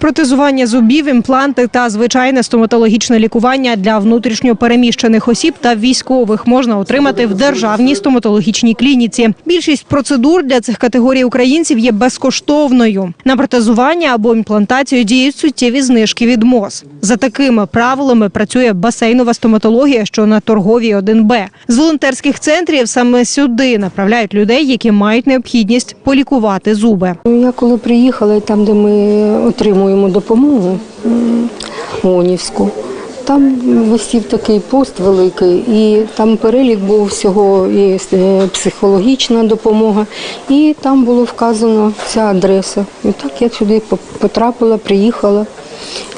Протезування зубів, імпланти та звичайне стоматологічне лікування для внутрішньо переміщених осіб та військових можна отримати в державній стоматологічній клініці. Більшість процедур для цих категорій українців є безкоштовною. На протезування або імплантацію діють суттєві знижки від МОЗ. За такими правилами працює басейнова стоматологія, що на торговій 1Б. З волонтерських центрів саме сюди направляють людей, які мають необхідність полікувати зуби. Ну, Я коли приїхала, там, де ми отримуємо допомогу м, ООНівську, там висів такий пост великий, і там перелік був всього і е, психологічна допомога, і там було вказано ця адреса. І так я сюди потрапила, приїхала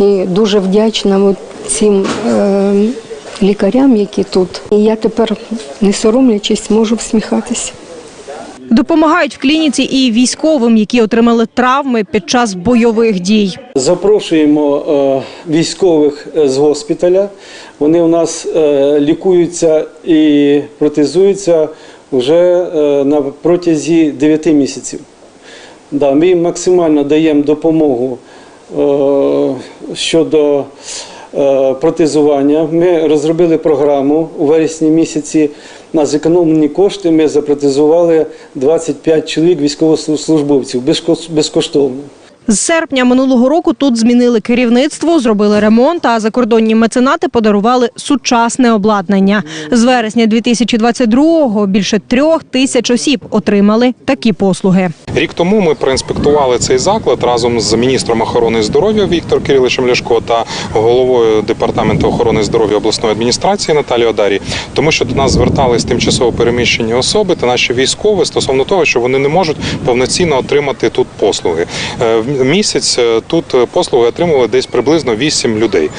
і дуже вдячна цим е, лікарям, які тут. І я тепер, не соромлячись, можу всміхатися. Допомагають в клініці і військовим, які отримали травми під час бойових дій. Запрошуємо е, військових е, з госпіталя. Вони у нас е, лікуються і протезуються вже на протязі 9 місяців. Ми їм максимально даємо допомогу щодо протезування. Ми розробили програму у вересні місяці. На зекономлені кошти ми запротезували 25 чоловік військовослужбовців безкоштовно. З серпня минулого року тут змінили керівництво, зробили ремонт, а закордонні меценати подарували сучасне обладнання. З вересня 2022-го більше трьох тисяч осіб отримали такі послуги. Рік тому ми проінспектували цей заклад разом з міністром охорони здоров'я Віктор Кириловичем Ляшко та головою департаменту охорони здоров'я обласної адміністрації Наталією Одарі, тому що до нас звертались тимчасово переміщені особи та наші військові стосовно того, що вони не можуть повноцінно отримати тут послуги. Е, місяць е, тут е, послуги отримували десь приблизно 8 людей.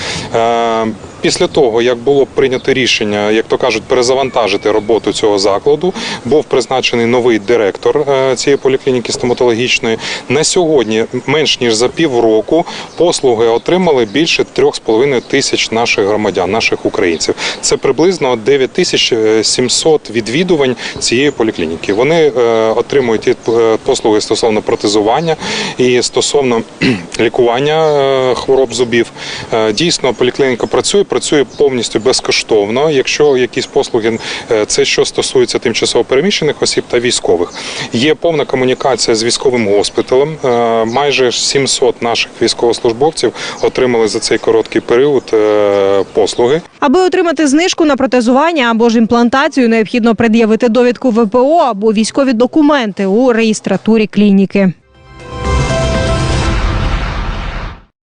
Е, Після того, як було прийнято рішення, як то кажуть, перезавантажити роботу цього закладу, був призначений новий директор е, цієї поліклініки стоматологічної. На сьогодні менш ніж за півроку послуги отримали більше 3,5 тисяч наших громадян, наших українців. Це приблизно 9 тисяч 700 відвідувань цієї поліклініки. Вони е, отримують е, послуги стосовно протезування і стосовно лікування е, хвороб зубів. Е, Дійсно, поліклініка працює, працює повністю безкоштовно. Якщо якісь послуги, е, це що стосується тимчасово переміщених осіб та військових. Є повна комунікація з військовим госпіталем. Е, Майже 700 наших військовослужбовців отримали за цей короткий період е, послуги. Аби отримати знижку на протезування або ж імплантацію, необхідно пред'явити довідку ВПО або військові документи у реєстратурі клініки.